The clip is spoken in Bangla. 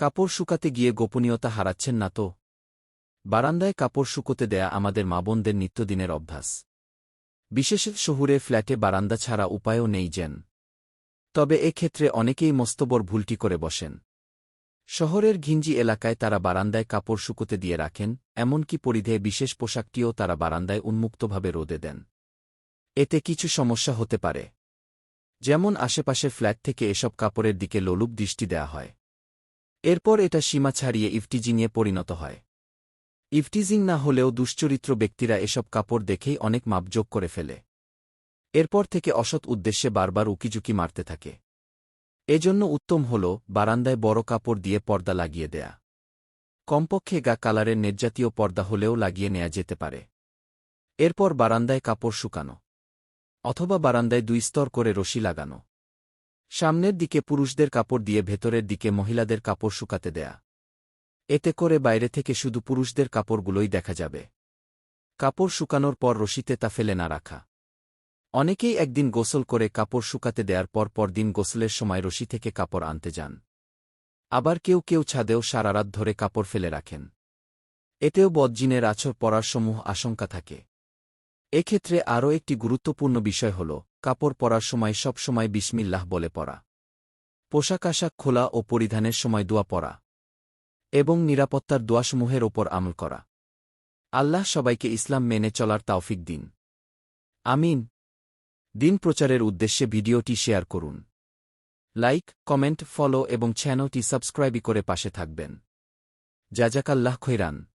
কাপড় শুকাতে গিয়ে গোপনীয়তা হারাচ্ছেন না তো? বারান্দায় কাপড় শুকোতে দেয়া আমাদের মা বোনদের নিত্যদিনের অভ্যাস। বিশেষ শহুরে ফ্ল্যাটে বারান্দা ছাড়া উপায়ও নেই যেন। তবে এক্ষেত্রে অনেকেই মস্তবর ভুলটি করে বসেন। শহরের ঘিঞ্জি এলাকায় তারা বারান্দায় কাপড় শুকোতে দিয়ে রাখেন, এমনকি পরিধেয় বিশেষ পোশাকটিও তারা বারান্দায় উন্মুক্তভাবে রোদে দেন। এতে কিছু সমস্যা হতে পারে। যেমন আশেপাশের ফ্ল্যাট থেকে এসব কাপড়ের দিকে লোলুপ দৃষ্টি দেয়া হয়। এরপর এটা সীমা ছাড়িয়ে ইফটিজিংয়ে পরিণত হয়। ইফটিজিং না হলেও দুশ্চরিত্র ব্যক্তিরা এসব কাপড় দেখেই অনেক মাপযোগ করে ফেলে। এরপর থেকে অসৎ উদ্দেশ্যে বারবার উকিঝুঁকি মারতে থাকে। এজন্য উত্তম হল বারান্দায় বড় কাপড় দিয়ে পর্দা লাগিয়ে দেয়া। কমপক্ষে গা কালারের নেটজাতীয় পর্দা হলেও লাগিয়ে নেয়া যেতে পারে। এরপর বারান্দায় কাপড় শুকানো। অথবা বারান্দায় দুই স্তর করে রশি লাগানো। সামনের দিকে পুরুষদের কাপড় দিয়ে ভেতরের দিকে মহিলাদের কাপড় শুকাতে দেয়া। এতে করে বাইরে থেকে শুধু পুরুষদের কাপড়গুলোই দেখা যাবে। কাপড় শুকানোর পর রশিতে তা ফেলে না রাখা। অনেকেই একদিন গোসল করে কাপড় শুকাতে দেওয়ার পর পরদিন গোসলের সময় রশি থেকে কাপড় আনতে যান। আবার কেউ কেউ ছাদেও সারারাত ধরে কাপড় ফেলে রাখেন। এতেও বদজিনের আছর পড়ার সমূহ আশঙ্কা থাকে। এক্ষেত্রে আরও একটি গুরুত্বপূর্ণ বিষয় হল কাপড় পরার সময় সব সময় বিসমিল্লাহ বলে পরা। পোশাক আশাক খোলা ও পরিধানের সময় দোয়া পরা। এবং নিরাপত্তার দোয়াসমূহের ওপর আমল করা। আল্লাহ সবাইকে ইসলাম মেনে চলার তাওফিক দিন। আমিন। দিন প্রচারের উদ্দেশ্যে ভিডিওটি শেয়ার করুন। লাইক, কমেন্ট, ফলো এবং চ্যানেলটি সাবস্ক্রাইবই করে পাশে থাকবেন। জাজাকাল্লাহ খৈরান।